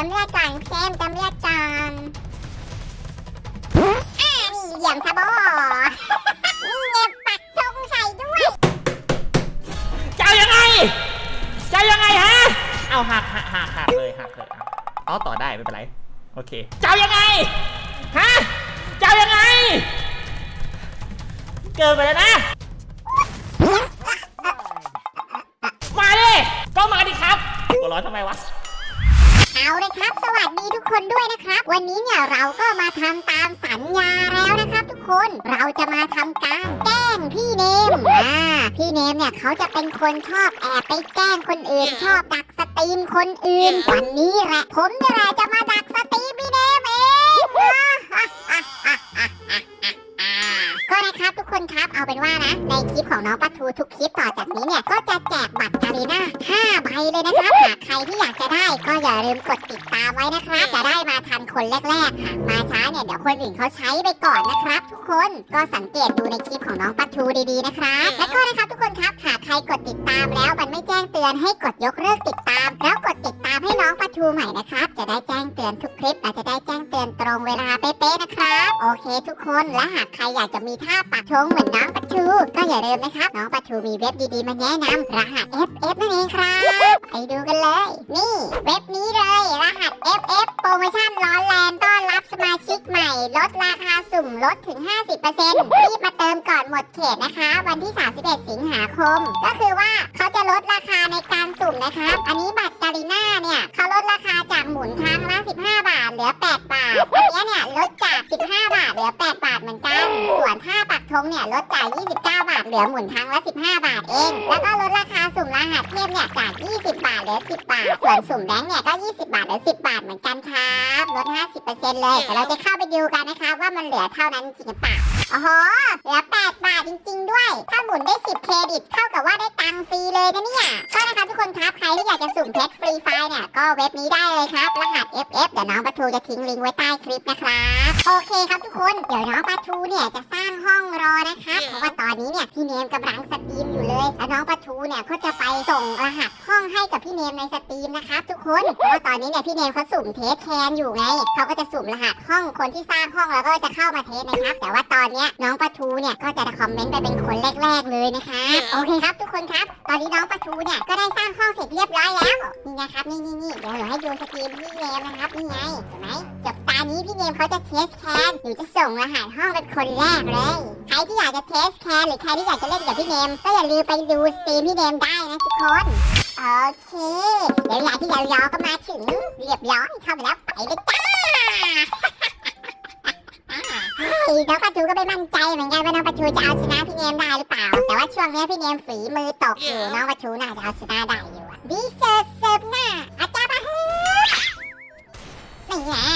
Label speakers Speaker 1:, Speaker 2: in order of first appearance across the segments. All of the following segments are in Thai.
Speaker 1: จำเลือดก่อนเชมจำเลือดก่อนอ่านี่เหลี่ยมซะบอนี่เงียบปักธงใส่ด้วย
Speaker 2: จะเอายังไงจะเอายังไงฮะ เอาหักหักหักหักเลยหักเลยเอาเอต่อได้ไม่เป็นไร โอเคจะเอายังไง ฮะจะเอายังไง เกินไปแล้วนะ มาดิ ก็มาดิครับหัวเร้อนทำไมวะ
Speaker 1: เอาเลยครับ สวัสดีทุกคนด้วยนะครับ วันนี้เนี่ยเราก็มาทำตามสัญญาแล้วนะครับ ทุกคนเราจะมาทำการแกล้งพี่เนมอ่าพี่เนมเนี่ยเขาจะเป็นคนชอบแอบไปแกล้งคนอื่นชอบดักสตรีมคนอื่นวันนี้แหละผมนี่แหละจะมาดักสตรีมพี่เนมเองก็นะครับทุกคนครับเอาเป็นว่านะ ในคลิปของน้องปะทูทุกคลิปต่อจากนี้เนี่ยก็จะแจกบัตรกาลีน่า5ใบ เลยนะครับหากใครที่อยากจะได้ก็อย่าลืมกดติดตามไว้นะครับจะได้มาทันคนแรกๆหากมาช้าเนี่ยเดี๋ยวคนอื่นเขาใช้ไปก่อนนะครับ ทุกคนก็สังเกตดูในคลิปของน้องปะทูดีๆนะครับและก็นะครับทุกคนครับหากใครกดติดตามแล้วมันไม่แจ้งเตือนให้กดยกเลิกติดตาม แล้วกดติดตามให้น้องปะทูใหม่นะครับ จะได้แจ้งเตือนทุกคลิปและจะได้แจ้งเตือนตรงเวลาเป๊ะๆนะครับ โอเค ทุกคนและหากใครอยากจะมีท่าปักธงเหมือนน้องปะทูก็อย่าลืมนะครับน้องปะทูมีเว็บดีๆมาแนะนำรหัส FF นั่นเองครับไปดูกันเลย นี่ เว็บนี้เลย รหัส FF โปรโมชั่นร้อนแรงต้อนรับสมาชิกใหม่ ลดราคาสุ่มลดถึง 50%รีบมาเติมก่อนหมดเขตนะคะ วันที่ 31 สิงหาคม ก็คือว่าเขาจะลดราคาในการสุ่มนะครับอันนี้บัตรกาลิน่าเนี่ยเขาลดราคาจากหมุนครั้งละ 15 บาทเหลือ 8 บาท อันนี้เนี่ยลดจาก 15 บาทเหลือ 8 บาทเหมือนกัน ส่วนถ้าปักธงเนี่ยลดจาก 29 บาทเหลือหมุนครั้งละ 15 บาทเอง แล้วก็ลดราคาสุ่มรหัสเทพเนี่ยจาก 20บาทเหลือ 10 บาท ส่วนสุ่มแบงค์เนี่ยก็ 20 บาทเหลือ 10 บาทเหมือนกันครับลด 50%เลยเดี๋ยวเราจะเข้าไปดูกันนะคะว่ามันเหลือเท่านั้นจริงหรือเปล่าโอ้โหเหลือ 8 บาทจริง ๆ ด้วย ถ้าหมุนได้ 10 เครดิตเท่ากับว่าได้ตังค์ฟรีเลยนะเนี่ยก็นะคะทุกคนครับใครที่อยากจะสุ่มเพชรฟรีไฟล์เนี่ยก็เว็บนี้ได้เลยครับ รหัส FF เดี๋ยวน้องปะทูจะทิ้งลิงก์ไว้ใต้คลิปนะครับโอเคครับทุกคนเดี๋ยวน้องปะทูเนี่ยจะสร้างห้องรอนะครับเพราะว่าตอนนี้เนี่ยพี่เนมกำลังสตรีมอยู่เลยแล้วน้องปะทูเนี่ยก็จะไปส่งรหัสห้องให้กับพี่เนมในสตรีมนะครับทุกคนเพราะว่าตอนนี้เนี่ยพี่เนมเขาสุ่มเทสแคนอยู่ไงเขาก็จะสุ่มรหัสห้องคนที่สร้างห้องแล้วก็จะเข้ามาเทสนะครับ แต่ว่าตอนเนี้ยน้องปะทูเนี่ยก็จะคอมเมนต์ไปเป็นคนแรกๆเลยนะครับโอเคครับทุกคนครับ ตอนนี้น้องปะทูเนี่ยก็ได้สร้างห้องเสร็จเรียบร้อยแล้วนี่นะครับนี่นี่นี่เดี๋ยวเราให้ดูสตรีมพี่เนมนะครับนี่ไงเห็นไหมจบตานี้พี่เนมเขาจะเทสแคนหรือจะส่งรหัสห้องเป็นคนแรกเลย ใครที่อยากจะเทสแคนหรือใครที่อยากจะเล่นกับพี่เนมก็อย่าลืมไปดูสตรีมพี่เนมได้นะทุกคน โอเคเดี๋ยวเวลาที่เรารอก็มาถึงเรียบร้อยเข้าไปแล้วไปเลยจ้าเฮ้ยน้องปะทูก็ไม่มั่นใจเหมือนกันว่าน้องปะทูจะเอาชนะพี่เนมได้หรือเปล่า แต่ว่าช่วงนี้พี่เนมฝีมือตกอยู่น้องปะทูน่าจะเอาชนะได้อยู่อะดีเซิร์ฟเซิร์ฟหน้าอาจารย์ปะฮึนี่แหละ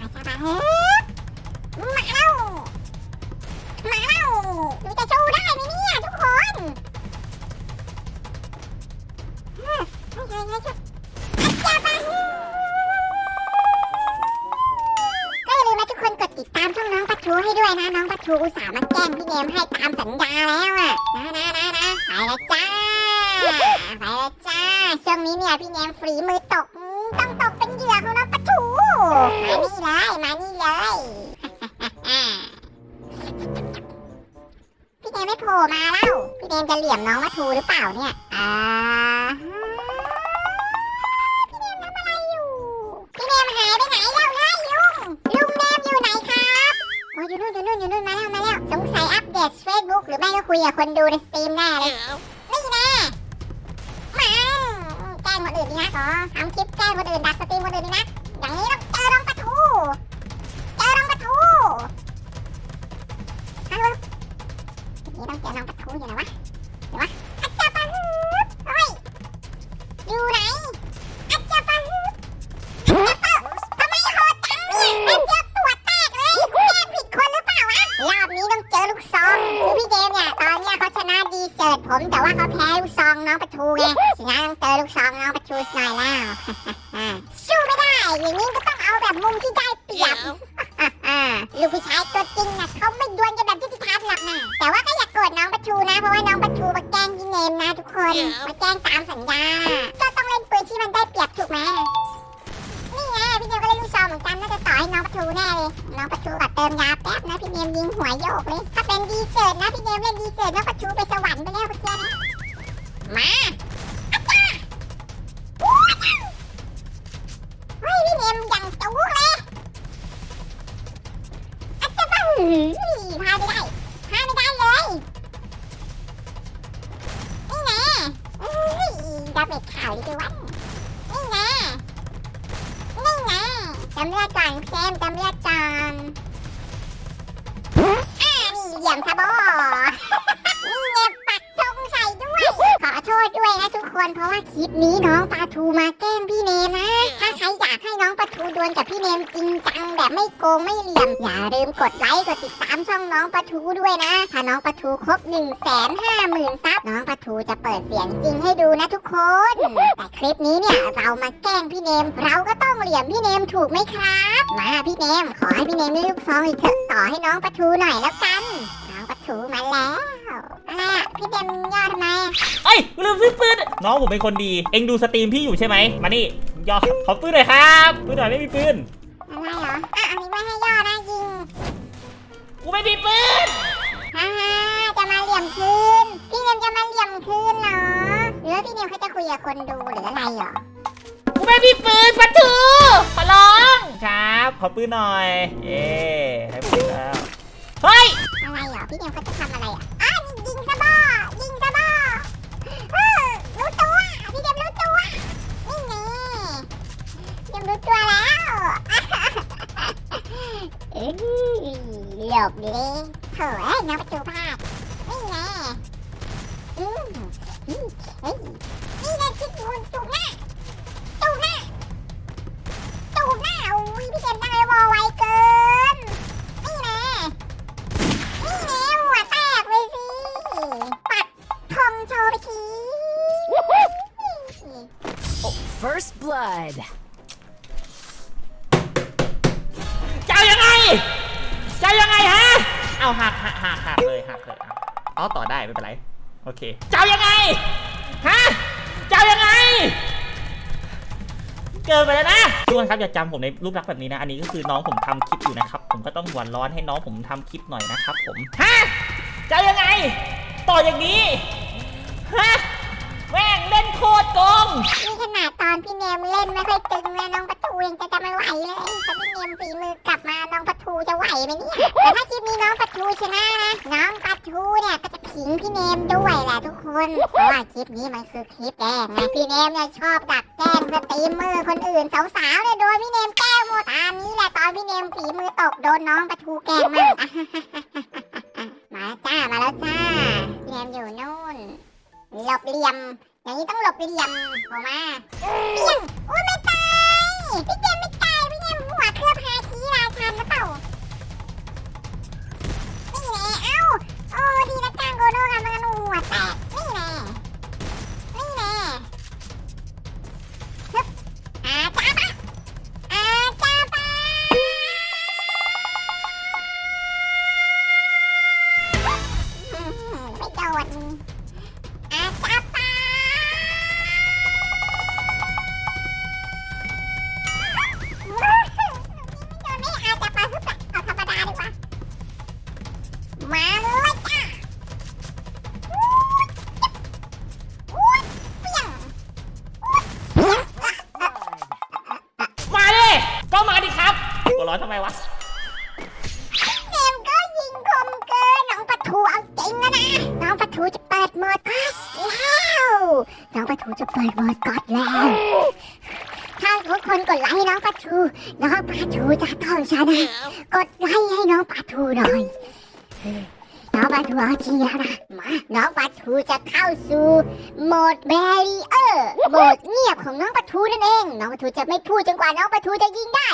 Speaker 1: อาจารย์ปะฮึ นะน้องปัทูอุตส่าห์มาแกล้งพี่เนมให้ตามสัญญาแล้วอะนะนะนะนะไปล้วจ้าไปล้วจ้าช่วงนี้เนี่ยพี่เนมฝีมือตกต้องตกเป็นเหยื่อของน้องปัทูมานี่เลยมานี่เลยพี่เนมไม่โผล่มาแล้วพี่เนมจะเหลี่ยมน้องปัทูหรือเปล่าเนี่ยอ่าพี่เนมทำอะไรอยู่พี่เนมหายไปไหนแล้วนะยุง ลุงเนมอยู่ไหนครับโอยู่นู่นอยู่นู่นมาแล้วมาแล้วสงสัยอัปเดตเฟซบุ๊กหรือไม่ก็คุยกับคนดูในสตรีมแน่เลยนี่แน่มาแกล้งคนอื่นดีนะขอทำคลิปแกล้งคนอื่นดักสตรีมคนอื่นดีนะอย่างนี้ต้อง ผมแต่ว่าเขาแพ้ลูกซองน้องปะทูไงชนะต้องเจอลูกซองน้องปะทูหน่อยแล้ว สู้ไม่ได้อย่างนี้ก็ต้องเอาแบบมุมที่ได้เปรียบลูกผู้ชายตัวจริงน่ะเขาไม่ดวลกันแบบยุติธรรมหรอกนะแต่ว่าก็อย่ากโกรธน้องปะทูนะเพราะว่าน้องปะทูมาแกล้งพี่เนมนะทุกคนมาแกล้งตามสัญญาก็ต้องเล่นปืนที่กไหมนี่ไงพี่เนมก็เล่นลูกซองเหมือนกันน่าจะต่อให้น้องปะทูแน่เลยน้องปะทูก็เติมยาแป๊บนะพี่เนมยิงหัวโยกเลยถ้าเป็นดีเซิร์ตนะพี่เนมเล่นดีเซิร์ตน้องปะทูไปส มา คนเพราะว่าคลิปนี้น้องปลาทูมาแกล้งพี่เนมนะ ถ้าใครอยากให้น้องปลาทูดวลกับพี่เนมจริงจังแบบไม่โกงไม่เหลี่ยม อย่าลืมกดไลค์กดติดตามช่องน้องปลาทูด้วยนะ ถ้าน้องปลาทูครบ1นึ่งแสนห้าหมื่นซับน้องปลาทูจะเปิดเสียงจริงให้ดูนะทุกคน แต่คลิปนี้เนี่ยเรามาแกล้งพี่เนม เราก็ต้องเหลี่ยมพี่เนมถูกไหมครับ มาพี่เนมขอให้พี่เนมได้ลูกซองอีกเถอะต่อให้น้องปลาทูหน่อยแล้วกัน น้องปลาทูมาแล้ว อะไรอะพี่เนมย่อทำไม
Speaker 2: เอ้ยลืมซื้อปืนน้องผมเป็นคนดี เอ็งดูสตรีมพี่อยู่ใช่ไหมมานี่ยอขอปืนหน่อยครับปืนหน่อยไม่มีปืน
Speaker 1: อะไรเหรออะอันนี้ไม่ให้ย่อนะยิง
Speaker 2: กูไม่มีปืน
Speaker 1: ฮ่าฮ่าจะมาเหลี่ยมคืนพี่เนมจะมาเหลี่ยมคืนเหรอหรือว่าพี่เนมเขาจะคุยกับคนดูหรืออะไรเหรอ
Speaker 2: กูไม่มีปืนปัทูขอร้องครับ ขอปืนหน่อยเย้ได้ปืนแล้วเฮ้ย
Speaker 1: อะไรเหรอพี่เนมเขาจะทำอะไรอะ ตัวแล้วเอ้ยหลบเลยโถ่เอ้น้องประตูพลาดนี่ไงอืมอืมเฮ้ยนี่ไงคิดมุนจุกหน้าจุกหน้าจุกหน้าอุ้ยพี่เจมตั้งไอ้วอไวเกินนี่แน่นี่แน่หัวแตกไปสิปัดทองโชว์ไปที
Speaker 3: First blood.
Speaker 2: อาเอาต่อได้ไม่เป็นไร โอเค เจ้ายังไง ฮะ เจ้ายังไง เกินไปแล้วนะทุกคนครับอย่าจำผมในรูปลักษณ์แบบนี้นะ อันนี้ก็คือน้องผมทำคลิปอยู่นะครับ ผมก็ต้องหวนร้อนให้น้องผมทำคลิปหน่อยนะครับผม ฮะ เจ้ายังไง ต่ออย่างนี้ ฮะ โคตรโกง
Speaker 1: นี่ขนาดตอนพี่เนมเล่นไม่ค่อยตึงเลยน้องประตูยังจะจะไม่ไหวเลยถ้าพี่เนมฝีมือกลับมาน้องประตูจะไหวไหมเนี่ยแต่ถ้าคลิปนี้น้องประตูชนะนะน้องประตูเนี่ยก็จะขิงพี่เนมด้วยแหละทุกคนเพราะว่าคลิปนี้มันคือคลิปแกล้งไงพี่เนมเนี่ยชอบดักแกล้งสตรีมเมอร์คนอื่นสาวๆเนี่ยโดนพี่เนมแกล้งหมดตามนี้แหละตอนพี่เนมฝีมือตกโดนน้องประตูแกล้งมากมาแล้วจ้ามาแล้วจ้าพี่เนมอยู่นู่นหลบเหลี่ยม อย่างนี้ต้องหลบเหลี่ยมออกมาเลี่ยงอุ้ยไม่ตาย พี่เจมไม่ตาย พี่เจมหัวเคลือบฮาคีราชันหรือเปล่านี่แหละเอ้า โอ้ดีนะจ้างโกโดกันมันหัวแตก ด
Speaker 2: หม
Speaker 1: ดกอสแล้ว ถ้าทุกคนกดไลค์น้องปาทู น้องปาทูจะต้องชนะกดไลค์ให้น้องปาทูหน่อย น้องปลาทูเอาจริงแล้วนะมาน้องปลาทูจะเข้าสู่โหมดแบรีเออร์โหมดเงียบของน้องปลาทูนั่นเอง น้องปลาทูจะไม่พูดจนกว่าน้องปลาทูจะยิงได้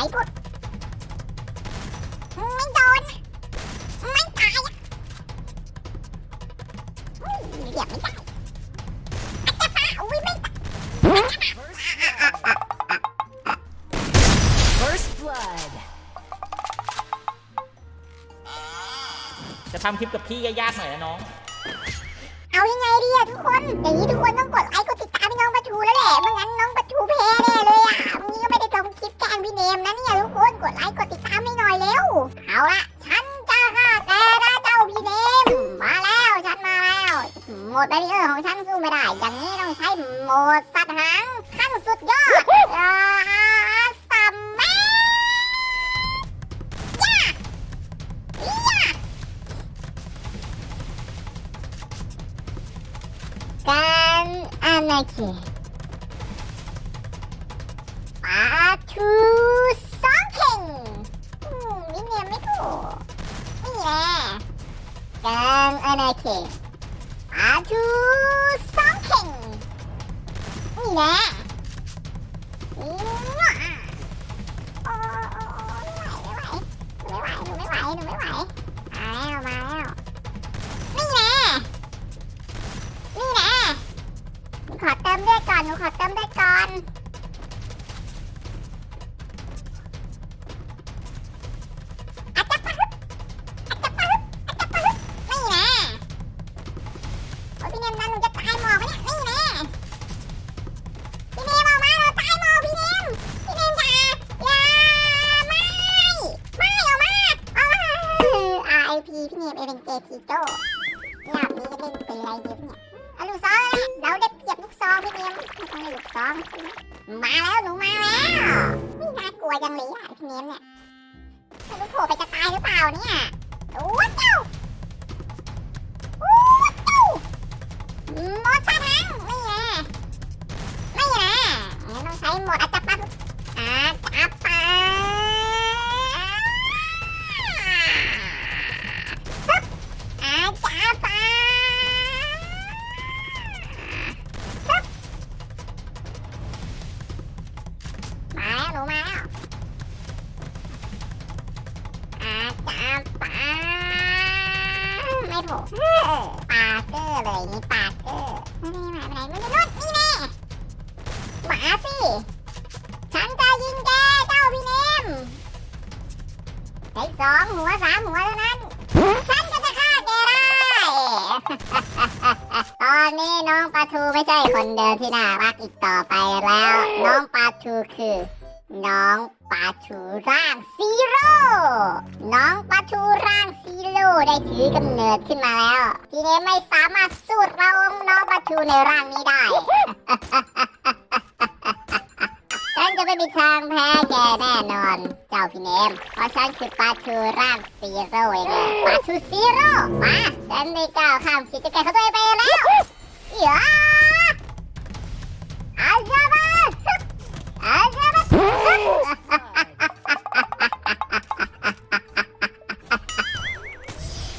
Speaker 1: อึ๊บไม่พูดไม่โดน ไม่ตายอะเหยียบไม่ได้อาจจะปะอุ้ยไม่
Speaker 3: First blood.
Speaker 2: จะทำคลิปกับพี่ยากๆหน่อยนะน้อง
Speaker 1: หละนี่แหละโอ้โอ้โอ้ไม่ไหวไม่ไหวหนูไม่ไหวหนูไม่ไหว มเลือดก่อนหนูขอเติมเลือดก่อนอาจจะปะฮึบอาจจะปะฮึบอาจจะปะฮึบนี่น่โอ้ยพี่เนมนั้นหนูจะตายหมอกไหมเนี่ยนี่น่พี่เนมออกมาเราตายหมอกพี่เนมพี่เนมอย่าอย่าไม่ไม่ออกมาออกมา RIP พี่เนมเอเวนเจทีโต้รอบนี้จะเล่นเป็นไรเดีเนี่ย ลูกซองเลยเราได้เปรียบลูกซองพี่เนมไม่ต้องให้ลูกซองมาแล้วหนูมาแล้วไม่น่ากลัวจังเลยอะพี่เนมเนี่ยไม่รู้โผล่ไปจะตายหรือเปล่าเนี่ยโอ้เจ้าโอ้เจ้าหมดซะทั้งนี่แหละนี่แหละงั้นต้องใช้หมดอาจจะปัดอาจจะปัด ไอ้สองหัวสามหัวเท่านั้น ฉันก็จะฆ่าแกได้ ตอนนี้น้องปลาทูไม่ใช่คนเดิมที่น่ารักอีกต่อไปแล้ว น้องปลาทูคือ น้องปลาทูร่างซีโร่น้องปลาทูร่างซีโร่ได้ถือกำเนิดขึ้นมาแล้ว ทีนี้ไม่สามารถสู้เราน้องปลาทูในร่างนี้ได้ฉันจะไม่มีทางแพ้แกแน่ นอนเจ้าพี่เนม เพราะฉันคือปลาทูร่างซีโร่เองอะปลาทูซีโร่มาฉันได้ก้าวข้ามขีดจำกัดของตัวเองไปแล้วอย่าอาจารย์อาจารย์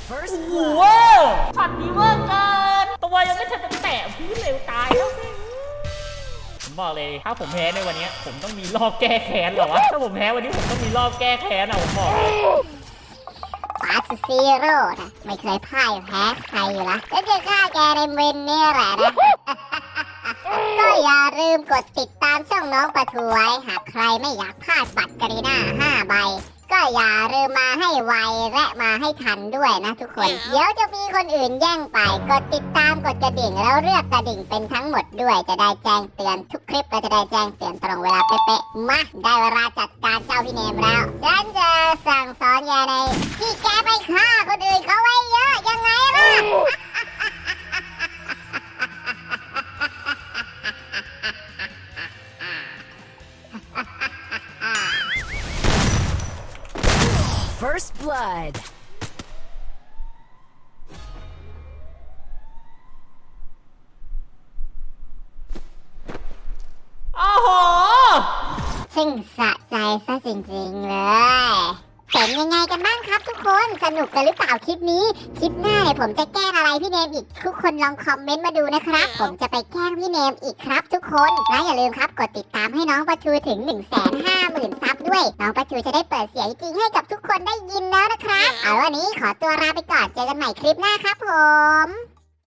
Speaker 3: First
Speaker 2: โอ้โห
Speaker 3: blood.
Speaker 2: ช็อตนี้เวอร์เกิน ตัวยังไม่ทันจะแตะพื้นเร็วตายแล้วผม บอกเลย ถ้าผมแพ้ในวันนี้ ผมต้องมีรอบแก้แค้นหรอวะ ถ้าผมแพ้วันนี้ผมต้องมีรอบแก้แค้นอะผมบอก
Speaker 1: ปาสซีโร่นะไม่เคยพ่ายแพ้ใครอยู่ละฉันจะฆ่าแกในเวนนี่แหละนะก็อย่าลืมกดติดตามช่องน้องปะทูไว้หากใครไม่อยากพลาดบัตรกรีน่า5ใบ ก็อย่าลืมมาให้ไวและมาให้ทันด้วยนะทุกคน เดี๋ยวจะมีคนอื่นแย่งไป กดติดตามกดกระดิ่งแล้วเลือกกระดิ่งเป็นทั้งหมดด้วย จะได้แจ้งเตือนทุกคลิปและจะได้แจ้งเตือนตรงเวลาเป๊ะๆ มาได้เวลาจัดการเจ้าพี่เนมแล้ว ฉันจะสั่งสอนแกในที่แกไปฆ่าคนอื่นเขาไว้เยอะยังไงล่ะ
Speaker 3: First blood.
Speaker 2: โอ้โห
Speaker 1: ซึ่งสะใจซะจริงๆเลย เป็นยังไงกันบ้างครับทุกคนสนุกกันหรือเปล่าคลิปนี้ คลิปหน้าเนี่ยผมจะแกล้งอะไรพี่เนมอีกทุกคนลองคอมเมนต์มาดูนะครับ ผมจะไปแกล้งพี่เนมอีกครับทุกคนและอย่าลืมครับกดติดตามให้น้องประชูถึง 1 5 0 0 0 0ซับด้วย น้องประชูจะได้เปิดเสียงจริงให้กับทุกคนได้ยินแล้วนะครับ เอาวันนี้ขอตัวลาไปก่อนเจอกันใหม่คลิปหน้าครับผม